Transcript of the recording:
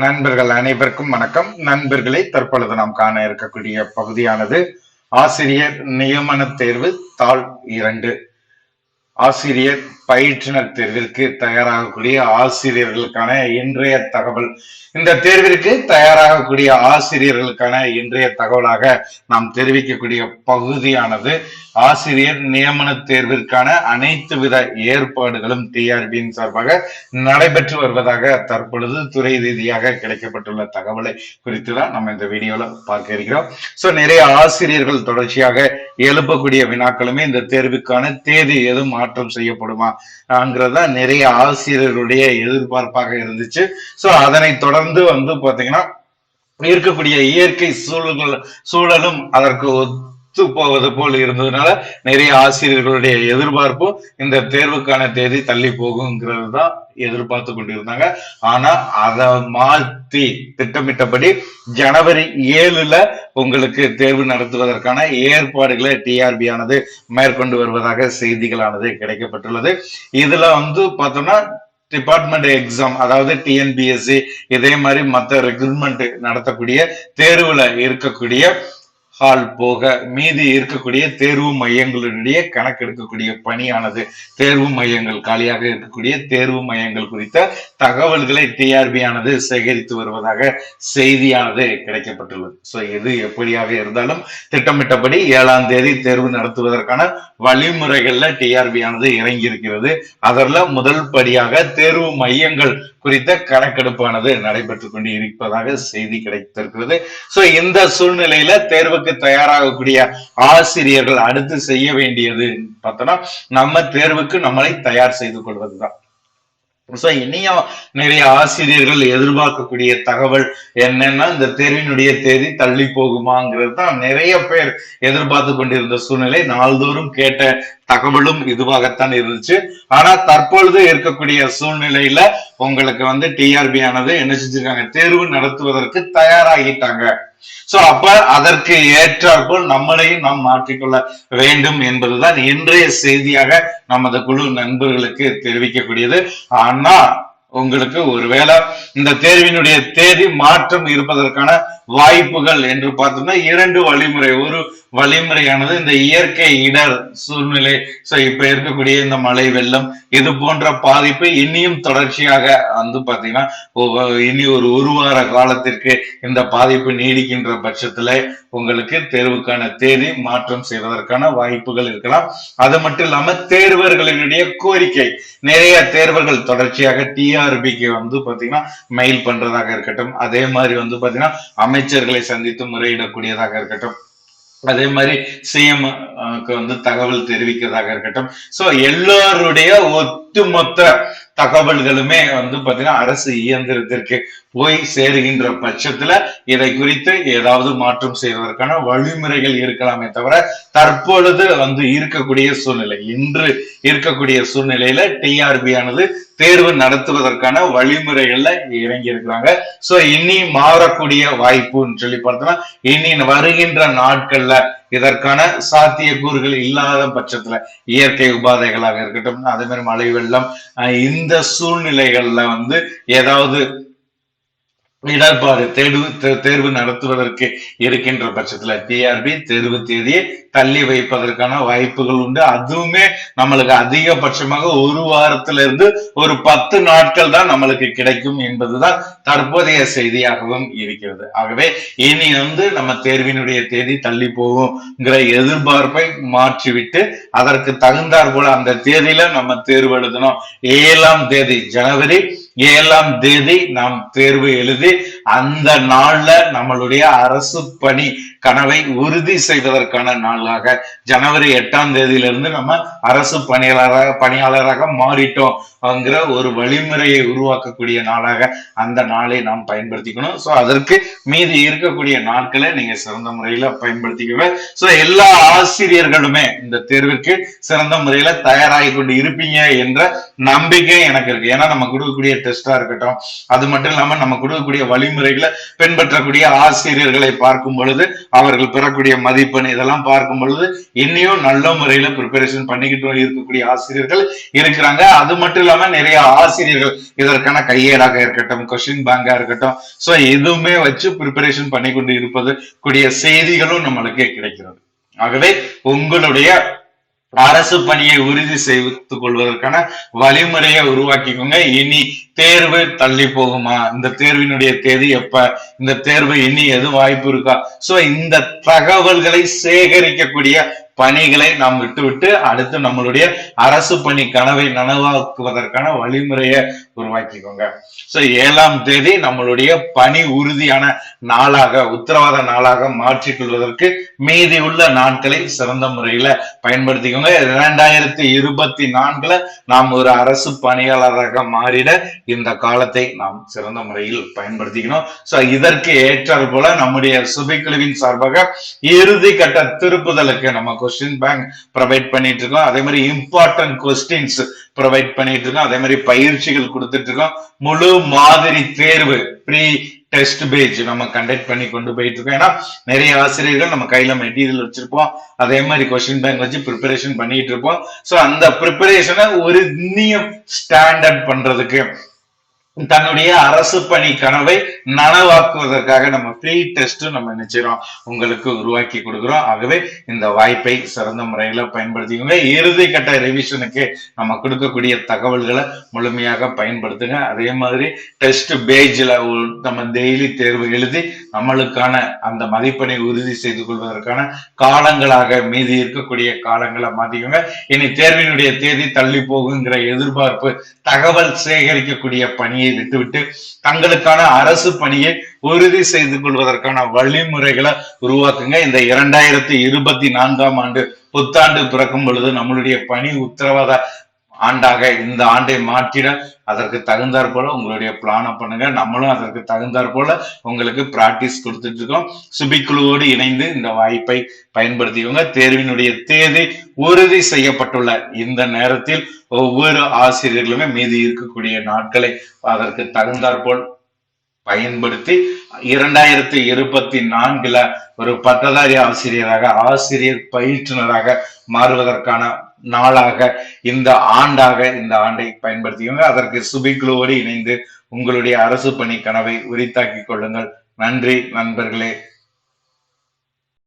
நண்பர்கள் அனைவருக்கும் வணக்கம். நண்பர்களை தற்பொழுது நாம் காண இருக்கக்கூடிய பகுதியானது ஆசிரியர் நியமன தேர்வு தாள் இரண்டு. ஆசிரியர் பயிற்றுனர் தேர்விற்கு தயாராகக்கூடிய ஆசிரியர்களுக்கான இன்றைய தகவல். இந்த தேர்விற்கு தயாராகக்கூடிய ஆசிரியர்களுக்கான இன்றைய தகவலாக நாம் தெரிவிக்கக்கூடிய பகுதியானது ஆசிரியர் நியமன தேர்விற்கான அனைத்து வித ஏற்பாடுகளும் டிஆர்பியின் சார்பாக நடைபெற்று வருவதாக தற்பொழுது துறை ரீதியாக கிடைக்கப்பட்டுள்ள தகவலை குறித்து தான் நம்ம இந்த வீடியோல பார்க்க இருக்கிறோம். சோ நிறைய ஆசிரியர்கள் தொடர்ச்சியாக எழுப்பக்கூடிய வினாக்களுமே இந்த தேர்வுக்கான தேதி எதுவும் மாற்றம் செய்யப்படுமா நிறைய ஆசிரியர்களுடைய எதிர்பார்ப்பாக இருந்துச்சு. சோ அதனை தொடர்ந்து வந்து பாத்தீங்கன்னா இருக்கக்கூடிய இயற்கை சூழல்கள் சூழலும் அதற்கு போவது போல் இருந்ததுனால நிறைய ஆசிரியர்களுடைய எதிர்பார்ப்பும் இந்த தேர்வுக்கான தேதி தள்ளி போகுங்கிறது தான் எதிர்பார்த்து கொண்டிருந்தாங்க. ஆனா அதை மாத்தி திட்டமிட்டபடி ஜனவரி ஏழுல உங்களுக்கு தேர்வு நடத்துவதற்கான ஏற்பாடுகளை டிஆர்பி ஆனது மேற்கொண்டு வருவதாக செய்திகளானது கிடைக்கப்பட்டுள்ளது. இதுல வந்து பார்த்தோம்னா டிபார்ட்மெண்ட் எக்ஸாம் அதாவது டிஎன்பிஎஸ்சி இதே மாதிரி மற்ற ரெக்ரூட்மெண்ட் நடத்தக்கூடிய தேர்வுல இருக்கக்கூடிய ஹால் போக மீதி இருக்கக்கூடிய தேர்வு மையங்களுடைய கணக்கெடுக்கக்கூடிய பணியானது. தேர்வு மையங்கள் காலியாக இருக்கக்கூடிய தேர்வு மையங்கள் குறித்த தகவல்களை டிஆர்பி ஆனது சேகரித்து வருவதாக செய்தியானது கிடைக்கப்பட்டுள்ளது. ஸோ எது எப்படியாக இருந்தாலும் திட்டமிட்டபடி ஏழாம் தேதி தேர்வு நடத்துவதற்கான வழிமுறைகள்ல டிஆர்பி ஆனது இறங்கி இருக்கிறது அதில் முதல் படியாக தேர்வு மையங்கள் குறித்த கணக்கெடுப்பானது நடைபெற்றுக் கொண்டு இருப்பதாக செய்தி கிடைத்திருக்கிறது. சோ இந்த சூழ்நிலையில தேர்வுக்கு தயாராகக்கூடிய ஆசிரியர்கள் அடுத்து செய்ய வேண்டியது பார்த்தோம்னா நம்ம தேர்வுக்கு நம்மளை தயார் செய்து கொள்வதுதான். சோ இனியும் நிறைய ஆசிரியர்கள் எதிர்பார்க்கக்கூடிய தகவல் என்னன்னா இந்த தேர்வினுடைய தேதி தள்ளி போகுமாங்கிறது தான் நிறைய பேர் எதிர்பார்த்து கொண்டிருந்த சூழ்நிலை. நாள்தோறும் கேட்ட தகவலும் இதுவாகத்தான் இருந்துச்சு. ஆனா தற்பொழுது இருக்கக்கூடிய சூழ்நிலையில உங்களுக்கு வந்து டிஆர்பி ஆனது என்ன செஞ்சிருக்காங்க? தேர்வு நடத்துவதற்கு தயாராகிட்டாங்க. சோ அப்ப அதற்கு ஏற்றாற்போல் நம்மளையும் நாம் மாற்றிக்கொள்ள வேண்டும் என்பதுதான் இன்றைய செய்தியாக நமது குழு நண்பர்களுக்கு தெரிவிக்கக்கூடியது. ஆனா உங்களுக்கு ஒருவேளை இந்த தேர்வினுடைய தேதி மாற்றம் இருப்பதற்கான வாய்ப்புகள் என்று பார்த்தோம்னா இரண்டு வழிமுறை. ஒரு வழிமுறையானது இந்த இயற்கை இடர் சூழ்நிலை. ஸோ இப்ப இருக்கக்கூடிய இந்த மழை வெள்ளம் இது போன்ற பாதிப்பு இனியும் தொடர்ச்சியாக வந்து பாத்தீங்கன்னா இனி ஒரு ஒரு வார காலத்திற்கு இந்த பாதிப்பு நீடிக்கின்ற பட்சத்துல உங்களுக்கு தேர்வுக்கான தேதி மாற்றம் செய்வதற்கான வாய்ப்புகள் இருக்கலாம். அது மட்டும் இல்லாம தேர்வர்களினுடைய கோரிக்கை. நிறைய தேர்வர்கள் தொடர்ச்சியாக டிஆர்பிக்கு வந்து பாத்தீங்கன்னா மெயில் பண்றதாக இருக்கட்டும் அதே மாதிரி வந்து பாத்தீங்கன்னா அமைச்சர்களை சந்தித்து முறையிடக்கூடியதாக இருக்கட்டும். அதே மாதிரி சிஎம் வந்து தகவல் தெரிவிக்கிறதாக இருக்கட்டும். சோ எல்லாருடைய ஒட்டுமொத்த தகவல்களுமே வந்து பாத்தீங்கன்னா அரசு இயந்திரத்திற்கு போய் சேருகின்ற பட்சத்துல இதை குறித்து ஏதாவது மாற்றம் செய்வதற்கான வழிமுறைகள் இருக்கலாமே தவிர தற்பொழுது வந்து இருக்கக்கூடிய சூழ்நிலை இன்று இருக்கக்கூடிய சூழ்நிலையில டிஆர்பி ஆனது தேர்வு நடத்துவதற்கான வழிமுறைகள்ல இறங்கி இருக்கிறாங்க. சோ இனி மாறக்கூடிய வாய்ப்புன்னு சொல்லி பார்த்தோம்னா இனி வருகின்ற நாட்கள்ல இதற்கான சாத்திய கூறுகள் இல்லாத பட்சத்துல இயற்கை உபாதைகளாக இருக்கட்டும் அதே மாதிரி மழை வெள்ளம் இந்த சூழ்நிலைகள்ல வந்து ஏதாவது இடர்பாடு தேர்வு தேர்வு நடத்துவதற்கு இருக்கின்ற பட்சத்துல டிஆர்பி தேர்வு தேதியை தள்ளி வைப்பதற்கான வாய்ப்புகள் உண்டு. அதுவுமே நம்மளுக்கு அதிகபட்சமாக ஒரு வாரத்துல இருந்து ஒரு பத்து நாட்கள் தான் நம்மளுக்கு கிடைக்கும் என்பதுதான் தற்போதைய செய்தியாகவும் இருக்கிறது. ஆகவே இனி வந்து நம்ம தேர்வினுடைய தேதி தள்ளி போகும்ங்கிற எதிர்பார்ப்பை மாற்றிவிட்டு அதற்கு தகுந்தாற் போல அந்த தேதியில நம்ம தேர்வு எழுதணும். ஏழாம் தேதி ஜனவரி ஏழாம் தேதி நாம் தேர்வு எழுதி அந்த நாள்ல நம்மளுடைய அரசு பணி கனவை உறுதி செய்வதற்கான நாளாக ஜனவரி எட்டாம் தேதியிலிருந்து நம்ம அரசு பணியாளராக பணியாளராக மாறிட்டோம் அங்கிற ஒரு வழிமுறையை உருவாக்கக்கூடிய நாளாக அந்த நாளை நாம் பயன்படுத்திக்கணும். சோ அதற்கு மீதி இருக்கக்கூடிய நாட்களை நீங்க சிறந்த முறையில பயன்படுத்திக்கவே சோ எல்லா ஆசிரியர்களுமே இந்த தேர்விற்கு சிறந்த முறையில தயாராகி கொண்டு இருப்பீங்க என்ற நம்பிக்கை எனக்கு இருக்கு. ஏன்னா நம்ம கொடுக்கக்கூடிய டெஸ்டா இருக்கட்டும் அது மட்டும் இல்லாம நம்ம கொடுக்கக்கூடிய வழிமுறைகளை பின்பற்றக்கூடிய ஆசிரியர்களை பார்க்கும் பொழுது அவர்கள் பெறக்கூடிய மதிப்பெண் இதெல்லாம் பார்க்கும் பொழுது இன்னையும் நல்ல முறையில ப்ரிப்பரேஷன் பண்ணிக்கிட்டு இருக்கக்கூடிய ஆசிரியர்கள் இருக்கிறாங்க. அது மட்டும் இல்லாம நிறைய ஆசிரியர்கள் இதற்கான கையேடாக இருக்கட்டும் கொஸ்டின் பேங்கா இருக்கட்டும். சோ எதுவுமே வச்சு ப்ரிப்பரேஷன் பண்ணி கொண்டு இருப்பது கூடிய செய்திகளும் நம்மளுக்கு கிடைக்கிறது. ஆகவே உங்களுடைய அரசு பணியை உறுதி செய்து கொள்வதற்கான வழிமுறையை உருவாக்கிக்கோங்க. இனி தேர்வு தள்ளி போகுமா? இந்த தேர்வினுடைய தேதி எப்ப? இந்த தேர்வு இனி எது வாய்ப்பு இருக்கா? சோ இந்த தகவல்களை சேகரிக்கக்கூடிய பணிகளை நாம் விட்டுவிட்டு அடுத்து நம்மளுடைய அரசு பணி கனவை நனவாக்குவதற்கான வழிமுறையை உருவாக்கிக்கோங்க. சோ ஏழாம் தேதி நம்மளுடைய பணி உறுதியான நாளாக உத்தரவாத நாளாக மாற்றிக் கொள்வதற்கு மீதி உள்ள நாட்களை சிறந்த முறையில பயன்படுத்திக்கோங்க. இரண்டாயிரத்தி இருபத்தி நான்குல நாம் ஒரு அரசு பணியாளராக மாறிட இந்த காலத்தை நாம் சிறந்த முறையில் பயன்படுத்திக்கணும். சோ இதற்கு ஏற்றால் போல நம்முடைய சுபைக்குழுவின் சார்பாக இறுதி கட்ட திருப்புதலுக்கு நம்ம கொஸ்டின் பேங்க் ப்ரொவைட் பண்ணிட்டு இருக்கோம். அதே மாதிரி இம்பார்ட்டன்ட் கொஸ்டின்ஸ் ப்ரொவைட் பண்ணிட்டு இருக்கோம். அதே மாதிரி பயிற்சிகள் கொடுத்துட்டு இருக்கோம். முழு மாதிரி தேர்வு ப்ரீ டெஸ்ட் பேஜ் நம்ம கண்டக்ட் பண்ணி கொண்டு போயிட்டு இருக்கோம். ஏன்னா நிறைய ஆசிரியர்கள் நம்ம கையில மெட்டீரியல் வச்சிருப்போம். அதே மாதிரி கொஸ்டின் பேங்க் வச்சு ப்ரிப்பரேஷன் பண்ணிட்டு இருப்போம். சோ அந்த ப்ரிப்பரேஷனை ஒரு இன்னியம் ஸ்டாண்டர்ட் பண்றதுக்கு தன்னுடைய அரசு பணி கனவை நனவாக்குவதற்காக நம்ம ஃப்ரீ டெஸ்ட் நம்ம நிச்சயம் உங்களுக்கு உருவாக்கி கொடுக்குறோம். ஆகவே இந்த வாய்ப்பை சிறந்த முறையில பயன்படுத்திக்கோங்க. இறுதி கட்ட ரிவிஷனுக்கு நம்ம கொடுக்கக்கூடிய தகவல்களை முழுமையாக பயன்படுத்துங்க. அதே மாதிரி டெஸ்ட் பேஜ்ல நம்ம டெய்லி தேர்வு எழுதி நம்மளுக்கான அந்த மதிப்பெண்ணை உறுதி செய்து கொள்வதற்கான காலங்களாக மீதி இருக்கக்கூடிய காலங்களை மாத்திக்கோங்க. இனி தேர்வினுடைய தேதி தள்ளி போகுங்கிற எதிர்பார்ப்பு தகவல் சேகரிக்கக்கூடிய பணி பணியை விட்டுவிட்டு தங்களுக்கான அரசு பணியை உறுதி செய்து கொள்வதற்கான வழிமுறைகளை உருவாக்குங்க. இந்த இரண்டாயிரத்தி இருபத்தி நான்காம் ஆண்டு புத்தாண்டு பிறக்கும் பொழுது நம்மளுடைய பணி உத்தரவாத ஆண்டாக இந்த ஆண்டை மாற்றிட அதற்கு தகுந்தாற் போல உங்களுடைய பிளானை பண்ணுங்க. நம்மளும் அதற்கு தகுந்தாற் போல உங்களுக்கு பிராக்டிஸ் கொடுத்துட்டு இருக்கோம் சுபிக்குழுவோடு இணைந்து இந்த வாய்ப்பை பயன்படுத்திக்கோங்க. தேர்வினுடைய தேதி உறுதி செய்யப்பட்டுள்ள இந்த நேரத்தில் ஒவ்வொரு ஆசிரியர்களுமே மீதி இருக்கக்கூடிய நாட்களை அதற்கு தகுந்தாற்போல் பயன்படுத்தி இரண்டாயிரத்தி இருபத்தி நான்குல ஒரு பட்டதாரி ஆசிரியராக ஆசிரியர் பயிற்றுனராக மாறுவதற்கான நாளாக இந்த ஆண்டாக இந்த ஆண்டை பயன்படுத்திக்கோங்க. அதற்கு சுபிக்குழுவோடு இணைந்து உங்களுடைய அரசு பணி கனவை உரித்தாக்கிக் கொள்ளுங்கள். நன்றி நண்பர்களே.